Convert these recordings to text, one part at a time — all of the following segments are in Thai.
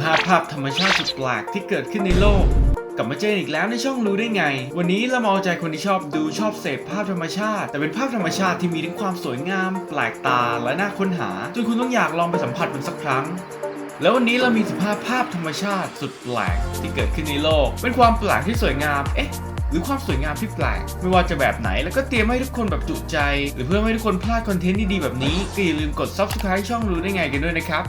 15ภาพธรรมชาติสุดแปลกที่เกิดขึ้นในโลกกลับมาเจออีกแล้วในช่องรู้ได้ไง วันนี้เรามาเอาใจคนที่ชอบดูชอบเสพภาพธรรมชาติ แต่เป็นภาพธรรมชาติที่มีทั้งความสวยงาม แปลกตาและน่าค้นหาจนคุณต้องอยากลองไปสัมผัสมันสักครั้งแล้ววันนี้เรามี15ภาพธรรมชาติสุดแปลกที่เกิดขึ้นในโลก เป็นความแปลกที่สวยงาม เอ๊ะ หรือความสวยงามที่แปลก ไม่ว่าจะแบบไหน แล้วก็เตรียมให้ทุกคนแบบจุใจ หรือเพื่อไม่ให้ทุกคนพลาดคอนเทนต์ดีๆแบบนี้ ก็อย่าลืมกด subscribe ช่องรู้ได้ไงกันด้วยนะครับ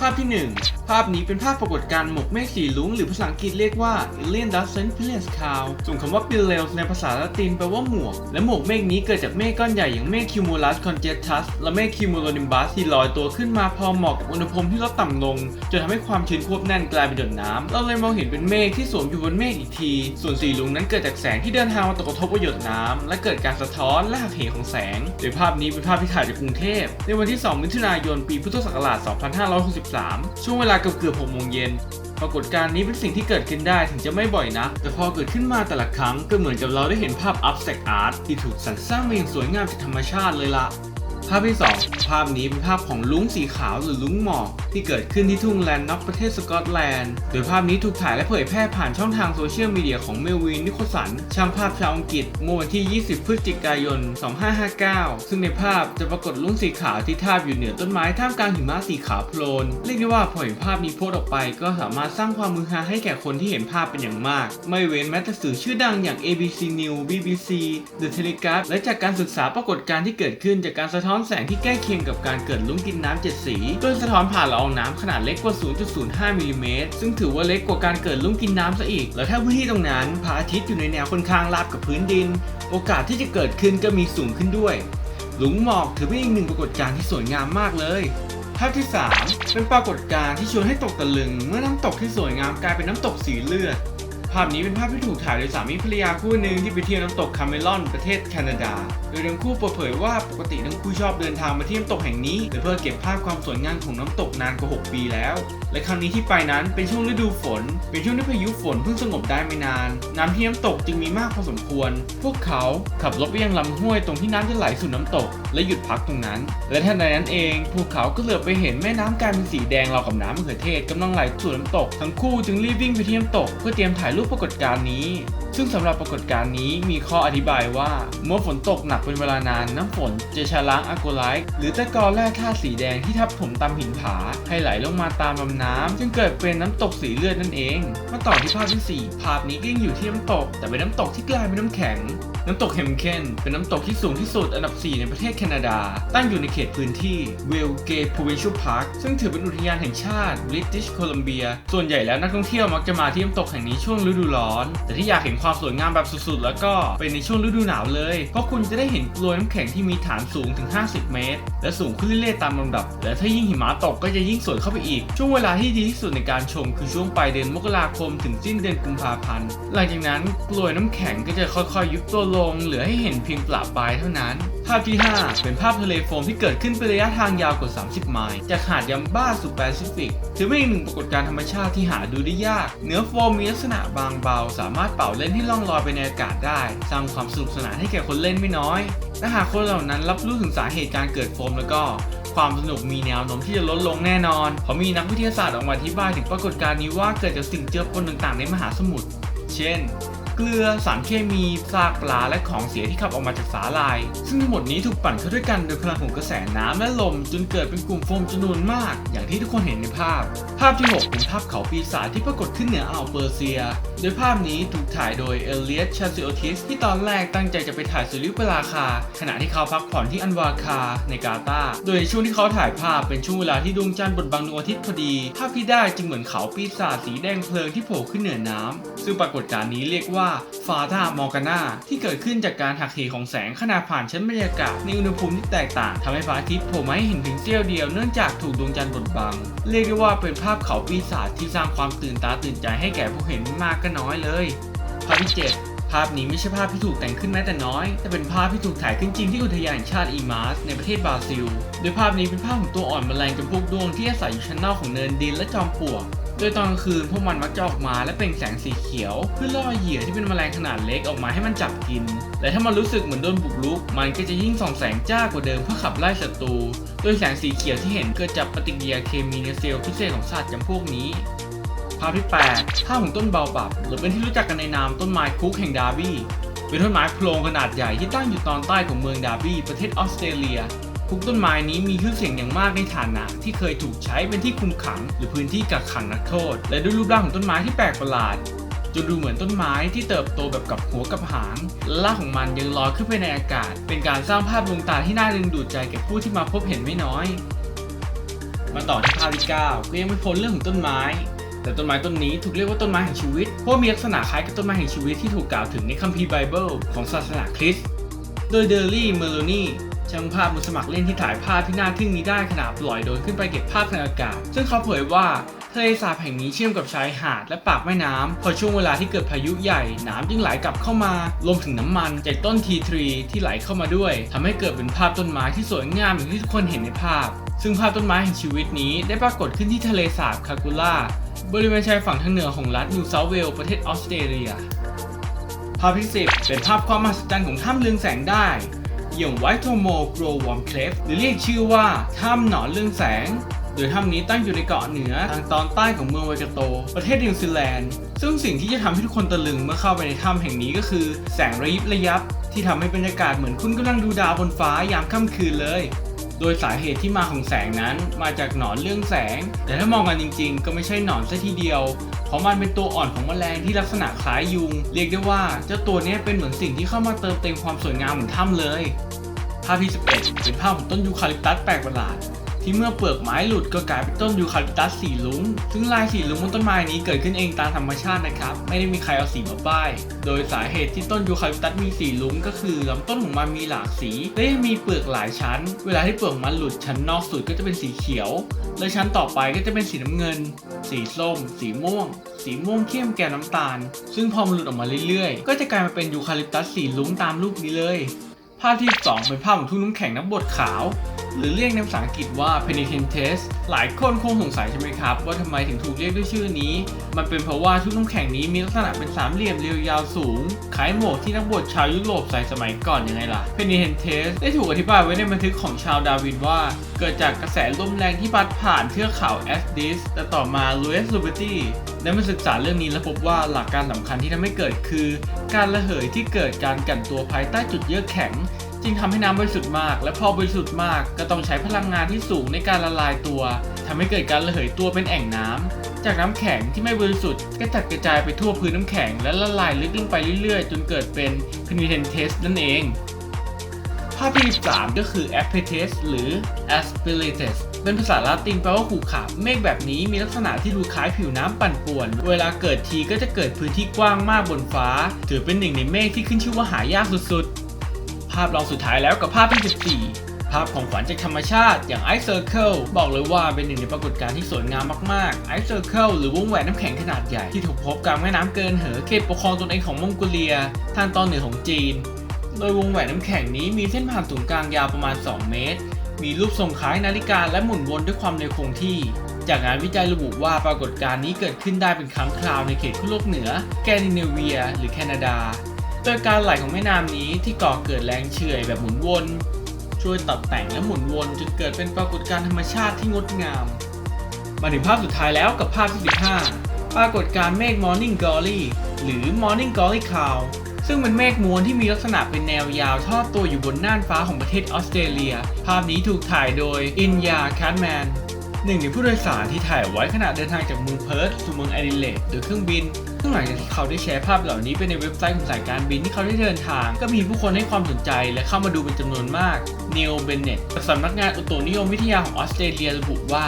ภาพที่ 1 ภาพนี้เป็นภาพปรากฏการณ์หมกเมฆสีลุ้งหรือภาษาอังกฤษเรียกว่า Alien Dust Sentinels Cloud ส่วนคำว่า p i l l e s ในภาษาละตินแปลว่าหมวก และหมวกเมฆนี้เกิดจากเมฆก้อนใหญ่อย่างเมฆ Cumulus Conjectus และเมฆ Cumulonimbus ที่ลอยตัวขึ้นมาพอเหมาะกับอุณหภูมิที่ลดต่ำลง จนทำให้ความชื้นควบแน่นกลายเป็นหยดน้ำเราเลยมองเห็นเป็นเมฆที่สวมอยู่บนเมฆอีกที ส่วนสีลุ้งนั้นเกิดจากแสงที่เดินทางมาตกกระทบกับหยดน้ำและเกิดการสะท้อนและหักเหของแสงโดยภาพนี้เป็นภาพที่ถ่ายจากกรุงเทพในวันที่ 2 มิถุนายน ปีพุทธศักราช 2563 ช่วงเวลาเกือบเกือบหกโมงเย็นปรากฏการณ์นี้เป็นสิ่งที่เกิดขึ้นได้ถึงจะไม่บ่อยนะ แต่พอเกิดขึ้นมาแต่ละครั้งก็เหมือนกับเราได้เห็นภาพอัพสแต็กอาร์ตที่ถูกสรรสร้างมาอย่างสวยงามจากธรรมชาติเลยล่ะ ภาพที่ 2 ภาพนี้เป็นภาพของลุงสีขาวหรือลุงหมอกที่เกิดขึ้นที่ทุ่งแลนด์น็อกประเทศสกอตแลนด์ โดยภาพนี้ถูกถ่ายและเผยแพร่ผ่านช่องทางโซเชียลมีเดียของเมลวินนิโคสัน ช่างภาพชาวอังกฤษเมื่อวันที่ 20 พฤศจิกายน 2559 ซึ่งในภาพจะปรากฏลุงสีขาวที่ทาบอยู่เหนือต้นไม้ท่ามกลางหิมะสีขาวโพลน เรียกได้ว่าพอเห็นภาพนี้โพสต์ออกไป ก็สามารถสร้างความมือฮาให้แก่คนที่เห็นภาพเป็นอย่างมาก ไม่เว้นแม้แต่สื่อชื่อดังอย่าง ABC News BBC The Telegraph และจากการศึกษาปรากฏการณ์ที่เกิดขึ้นจากการสะท้อนแสงที่ใกล้เคียงกับการเกิดลุ้งกินน้ำเจ็ดสี โดยสะท้อนผ่านละอองน้ำขนาดเล็กกว่า 0.05มิลลิเมตรซึ่งถือว่าเล็กกว่าการเกิดลุ้งกินน้ำซะอีก แล้วถ้าพื้นที่ตรงนั้นพระอาทิตย์อยู่ในแนวค่อนข้างราบกับพื้นดิน โอกาสที่จะเกิดขึ้นก็มีสูงขึ้นด้วย หลุมหมอกถือเป็นอีกหนึ่งปรากฏการณ์ที่สวยงามมากเลยภาพที่ 3 เป็นปรากฏการณ์ที่ชวนให้ตกตะลึง เมื่อน้ำตกที่สวยงามกลายเป็นน้ำตกสีเลือด ภาพนี้เป็นภาพที่ถูกถ่ายโดยสามีภรรยาคู่หนึ่งที่ไปเที่ยวน้ำตกคาเมลอนประเทศแคนาดา โดยทั้งคู่เปิดเผยว่าปกติทั้งคู่ชอบเดินทางมาที่น้ำตกแห่งนี้เพื่อเก็บภาพความสวยงามของน้ำตกนานกว่า 6 ปีแล้ว และครั้งนี้ที่ไปนั้นเป็นช่วงฤดูฝน เป็นช่วงที่พายุฝนเพิ่งสงบได้ไม่นาน น้ำที่น้ำตกจึงมีมากพอสมควร พวกเขาขับรถไปยังลำห้วยตรงที่น้ำจะไหลสู่น้ำตก และหยุดพักตรงนั้น และทันใดนั้นเองพวกเขาก็เหลือบไปเห็นแม่น้ำกลายเป็นสีแดงราวกับน้ำมะเขือเทศกำลังไหลสู่น้ำตก ทั้งคู่จึงรีบวิ่งไปที่น้ำตกเพื่อเตรียมถ่ายรูปรูปปรากฏการณ์นี้ซึ่งสำหรับปรากฏการณ์นี้มีข้ออธิบายว่า เมื่อฝนตกหนักเป็นเวลานานน้ำฝนจะชะล้างอะโกไลต์หรือตะกอนแร่ธาตุสีแดงที่ทับถมตามหินผา ให้ไหลลงมาตามลำน้ำจึงเกิดเป็นน้ำตกสีเลือดนั่นเองมาต่อที่ภาพที่ 4 ภาพนี้ก็ยังอยู่ที่น้ำตก แต่เป็นน้ำตกที่กลายเป็นน้ำแข็ง น้ำตกเฮมเคนเป็นน้ำตกที่สูงที่สุดอันดับ 4 ในประเทศแคนาดา ตั้งอยู่ในเขตพื้นที่ w i l g a t e Provincial Park ซึ่งถือเป็นอุทยานแห่งชาติ British Columbia ส่วนใหญ่แล้วนักท่องเที่ยวมักจะมาที่น้ำตกแห่งนี้ช่วงฤดูร้อน แต่ที่อยากเห็นความสวยงามแบบสุดๆ แล้วก็เป็นในช่วงฤดูหนาวเลย เพราะคุณจะได้เห็นกลวยน้ำแข็งที่มีฐานสูงถึง 50 เมตร และสูงขึ้นเรื่อยๆตามลำดับ และถ้ายิ่งหิมะตกก็จะยิ่งสวยเข้าไปอีก ช่วงเวลาที่ดีที่สุดในการชม คือช่วงปลายเดือนมกราคมถึงสิ้นเดือนกุมภาพันธ์ หลังจากนั้นกลวยน้ำแข็งก็จะค่อยๆ ยุบตัวลง เหลือให้เห็นเพียงปลาปลายเท่านั้น ภาพที่ 5 เป็นภาพทะเลโฟมที่เกิดขึ้นเป็นระยะทางยาวกว่า 30 ไมล์ จากหาดยัมบ้าสู่แปซิฟิก ถือเป็นอีกหนึ่งปรากฏการณ์ธรรมชาติที่หาดูได้ยาก เนื้อโฟมมีลักษณะบางเบา สามารถเป่าเล่นให้ล่องลอยไปในอากาศได้ สร้างความสนุกสนานให้แก่คนเล่นไม่น้อยและหากคนเหล่านั้นรับรู้ถึงสาเหตุการเกิดโฟมแล้วก็ความสนุกมีแนวโน้มที่จะลดลงแน่นอน เพราะมีนักวิทยาศาสตร์ออกมาอธิบายถึงปรากฏการณ์นี้ว่าเกิดจากสิ่งเจือปนต่างๆ ในมหาสมุทร เช่น กลือ สารเคมี ซากปลา และของเสียที่ขับออกมาจากสาลาย ซึ่งทั้งหมดนี้ถูกปั่นเข้าด้วยกันโดยพลังของกระแสน้ำและลม จนเกิดเป็นกลุ่มโฟมจำนวนมาก อย่างที่ทุกคนเห็นในภาพ ภาพที่ 6 เป็นภาพเขาปีศาจที่ปรากฏขึ้นเหนืออ่าวเปอร์เซีย โดยภาพนี้ถูกถ่ายโดยเอเลียสชาซิโอทิสที่ตอนแรกตั้งใจจะไปถ่ายสุริยุปราคา ขณะที่เขาพักผ่อนที่อันวาคาในกาตาโดยช่วงที่เขาถ่ายภาพเป็นช่วงเวลาที่ดวงจันทร์บดบังดวงอาทิตย์พอดี ภาพที่ได้จึงเหมือนเขาปีศาจสีแดงเพลิงที่โผล่ขึ้นเหนือน้ำซึ่งปรากฏการณ์นี้เรียกว่าฟาธามอร์กานาที่เกิดขึ้นจากการหักเหของแสงขณะผ่านชั้นบรรยากาศในอุณหภูมิที่แตกต่างทำให้พระอาทิตย์โผล่มาให้เห็นเพียงเสี้ยวเดียวเนื่องจากถูกดวงจันทร์บดบัง เรียกได้ว่าเป็นภาพเขาปีศาจที่สร้างความตื่นตาตื่นใจให้แก่ผู้เห็นไม่มากก็น้อยเลยภาพที่7ภาพนี้ไม่ใช่ภาพที่ถูกแต่งขึ้นแม้แต่น้อย แต่เป็นภาพที่ถูกถ่ายขึ้นจริงที่อุทยานแห่งชาติอีมาสในประเทศบราซิล โดยภาพนี้เป็นภาพของตัวอ่อนแมลงจำพวกดวงที่อาศัยอยู่ชั้นนอกของเนินดินและจอมปลวก โดยตอนกลางคืนพวกมันมักจะออกมาและเปล่งแสงสีเขียว เพื่อล่อเหยื่อที่เป็นแมลงขนาดเล็กออกมาให้มันจับกิน และถ้ามันรู้สึกเหมือนโดนบุกรุก มันก็จะยิ่งส่องแสงจ้ากว่าเดิมเพื่อขับไล่ศัตรู โดยแสงสีเขียวที่เห็นเกิดจากปฏิกิริยาเคมีในเซลล์พิเศษของสัตว์จำพวกนี้ภาพที่8ภาพของต้นเบาบับ หรือเป็นที่รู้จักกันในนามต้นไม้คุกแห่งดาร์บี้เป็นต้นไม้โพรงขนาดใหญ่ที่ตั้งอยู่ตอนใต้ของเมืองดาร์บี้ประเทศออสเตรเลีย คุกต้นไม้นี้มีชื่อเสียงอย่างมากในฐานะ ที่เคยถูกใช้เป็นที่คุมขัง หรือพื้นที่กักขังนักโทษ และด้วยรูปร่างของต้นไม้ที่แปลกประหลาดจนดูเหมือนต้นไม้ที่เติบโตแบบกับหัวกับหางและรากของมันยังลอยขึ้นไปในอากาศ เป็นการสร้างภาพดวงตาที่น่าดึงดูดใจแก่ผู้ที่มาพบเห็นไม่น้อย มาต่อที่ภาพที่9ก็ยังไม่พ้นเรื่องของต้นไม้ แต่ต้นไม้ต้นนี้ถูกเรียกว่าต้นไม้แห่งชีวิต เพราะมีลักษณะคล้ายกับต้นไม้แห่งชีวิตที่ถูกกล่าวถึงในคัมภีร์ไบเบิลของศาสนาคริสต์ โดยเดอร์ลี่เมโลนี ช่างภาพมือสมัครเล่นที่ถ่ายภาพที่น่าทึ่งนี้ได้ขณะปล่อยโดรนขึ้นไปเก็บภาพทางอากาศ ซึ่งเขาเผยว่าทะเลสาบแห่งนี้เชื่อมกับชายหาดและปากแม่น้ำพอช่วงเวลาที่เกิดพายุใหญ่น้ำจึงไหลกลับเข้ามารวมถึงน้ำมันจากต้นทีทรีที่ไหลเข้ามาด้วยทำให้เกิดเป็นภาพต้นไม้ที่สวยงามอย่างที่ทุกคนเห็นในภาพ ซึ่งภาพต้นไม้แห่งชีวิตนี้ได้ปรากฏขึ้นที่ทะเลสาบคากูล่าบริเวณชายฝั่งทางเหนือของรัฐนิวเซาเวลส์ประเทศออสเตรเลีย ภาพที่ 10 เป็นภาพความมหัศจรรย์ของถ้ำเรืองแสงได้ อย่างไวท์โทโมโกรวอมเคลฟหรือเรียกชื่อว่าถ้ำหนอนเรื่องแสง โดยถ้ำนี้ตั้งอยู่ในเกาะเหนือทางตอนใต้ของเมืองไวกาโต ประเทศนิวซีแลนด์ ซึ่งสิ่งที่จะทำให้ทุกคนตะลึงเมื่อเข้าไปในถ้ำแห่งนี้ก็คือ แสงระยิบระยับ ที่ทำให้บรรยากาศเหมือนคุณกำลังดูดาวบนฟ้ายามค่ำคืนเลย โดยสาเหตุที่มาของแสงนั้นมาจากหนอนเรื่องแสง แต่ถ้ามองกันจริง ๆ ก็ไม่ใช่หนอนซะทีเดียว เพราะมันเป็นตัวอ่อนของแมลงที่ลักษณะคล้ายยุง เรียกได้ว่าเจ้าตัวนี้เป็นเหมือนสิ่งที่เข้ามาเติมเต็มความสวยงามของถ้ำเลย ภาพที่ 11 เป็นภาพของต้นยูคาลิปตัสแปลกประหลาด ที่เมื่อเปลือกไม้หลุดก็กลายเป็นต้นยูคาลิปตัสสีลุ้งซึ่งลายสีลุ้งบนต้นไม้นี้เกิดขึ้นเองตามธรรมชาตินะครับ ไม่ได้มีใครเอาสีมาป้าย โดยสาเหตุที่ต้นยูคาลิปตัสมีสีลุ้งก็คือลำต้นของมันมีหลากสีและยังมีเปลือกหลายชั้น เวลาที่เปลือกมันหลุดชั้นนอกสุดก็จะเป็นสีเขียว และชั้นต่อไปก็จะเป็นสีน้ำเงิน สีส้ม สีม่วง สีม่วงเข้มแก่น้ำตาล ซึ่งพอมันหลุดออกมาเรื่อยๆ ก็จะกลายมาเป็นยูคาลิปตัสสีลุ้งตามรูปนี้เลย ภาพที่ 2 เป็นภาพของทุ่งน้ำแข็งน้ำบดขาว หรือเรียกในภาษาอังกฤษว่า penitentes หลายคนคงสงสัยใช่ไหมครับ ว่าทำไมถึงถูกเรียกด้วยชื่อนี้ มันเป็นเพราะว่าทุ่งน้ำแข็งนี้มีลักษณะเป็นสามเหลี่ยมเรียวยาวสูงคล้ายหมวกที่นักบวชชาวยุโรปใส่สมัยก่อนยังไงล่ะ penitentes ได้ถูกอธิบายไว้ในบันทึกของชาวดาร์วินว่า เกิดจากกระแสลมแรงที่พัดผ่านเทือกเขาแอสดิสแต่ต่อมาลูเอสลูเบตี้ได้มาศึกษาเรื่องนี้และพบว่าหลักการสำคัญที่ทำให้เกิดคือ การระเหยที่เกิดการกั่นตัวภายใต้จุดเยือกแข็ง จึงทำให้น้ำบริสุทธิ์มาก และพอบริสุทธิ์มากก็ต้องใช้พลังงานที่สูงในการละลายตัวทำให้เกิดการระเหยตัวเป็นแอ่งน้ำจากน้ำแข็งที่ไม่บริสุทธิ์ก็จัดกระจายไปทั่วพื้นน้ำแข็งและละลายลึกลงไปเรื่อยๆ จนเกิดเป็น penitentes นั่นเอง ภาพที่ 3 ก็คือ asperitas หรือ asperitas เป็นภาษาลาตินแปลว่าขู่ขาเมฆแบบนี้มีลักษณะที่ดูคล้ายผิวน้ำปั่นป่วน เวลาเกิดทีก็จะเกิดพื้นที่กว้างมากบนฟ้า ถือเป็นหนึ่งในเมฆที่ขึ้นชื่อว่าหายากสุดๆ ภาพรองสุดท้ายแล้วกับภาพที่ 14ภาพของขวัญจากธรรมชาติอย่าง Ice Circle บอกเลยว่าเป็นหนึ่งในปรากฏการณ์ที่สวยงามมากๆ Ice Circle หรือวงแหวนน้ำแข็งขนาดใหญ่ที่ถูกพบกลางแม่น้ำเกินเหอเขตปกครองตนเองของมองโกเลีย ทางตอนเหนือของจีน โดยวงแหวนน้ำแข็งนี้มีเส้นผ่านศูนย์กลางยาวประมาณ 2 เมตร มีรูปทรงคล้ายนาฬิกาและหมุนวนด้วยความเร็วคงที่ จากงานวิจัยระบุว่าปรากฏการณ์นี้เกิดขึ้นได้เป็นครั้งคราวในเขตขั้วโลกเหนือ แกนดิเนเวีย หรือแคนาดา โดยการไหลของแม่น้ำนี้ที่ก่อเกิดแรงเฉื่อยแบบหมุนวน ช่วยตัดแต่งและหมุนวนจนเกิดเป็นปรากฏการณ์ธรรมชาติที่งดงาม มาถึงภาพสุดท้ายแล้วกับภาพที่ 15 ปรากฏการณ์เมฆ Morning Glory หรือ Morning Glory Cloud ซึ่งเป็นเมฆมวลที่มีลักษณะเป็นแนวยาวทอดตัวอยู่บนน่านฟ้าของประเทศออสเตรเลีย ภาพนี้ถูกถ่ายโดยอินยาแคทแมนหนึ่งในผู้โดยสารที่ถ่ายไว้ขณะเดินทางจากเมืองเพิร์ธสู่เมืองแอดิเลดโดยเครื่องบิน ซึ่งหลังจากที่เขาได้แชร์ภาพเหล่านี้ไปในเว็บไซต์ของสายการบินที่เขาได้เดินทาง ก็มีผู้คนให้ความสนใจและเข้ามาดูเป็นจำนวนมากนิวเบนเน็ตสำนักงานอุตุนิยมวิทยาของออสเตรเลียระบุว่า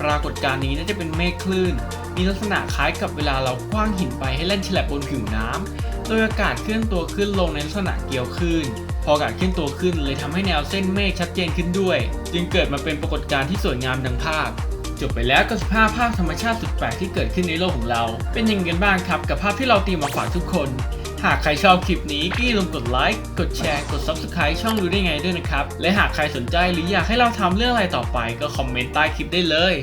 ปรากฏการณ์นี้น่าจะเป็นเมฆคลื่น มีลักษณะคล้ายกับเวลาเราคว้างหินไปให้เล่นฉลับบนผิวน้ำ โดยอากาศเคลื่อนตัวขึ้นลงในลักษณะเกลียวคลื่น พออากาศเคลื่อนตัวขึ้นเลยทำให้แนวเส้นเมฆชัดเจนขึ้นด้วย จึงเกิดมาเป็นปรากฏการณ์ที่สวยงามดังภาพ จบไปแล้วกับสภาพภาพธรรมชาติสุดแปลกที่เกิดขึ้นในโลกของเรา เป็นยังไงกันบ้างครับ กับภาพที่เราเตรียมมาฝากทุกคน หากใครชอบคลิปนี้ก็อย่าลืมกดไลค์ กดแชร์ กด Subscribe ช่องรู้ได้ไงด้วยนะครับ และหากใครสนใจหรืออยากให้เราทำเรื่องอะไรต่อไปก็คอมเมนต์ใต้คลิปได้เลย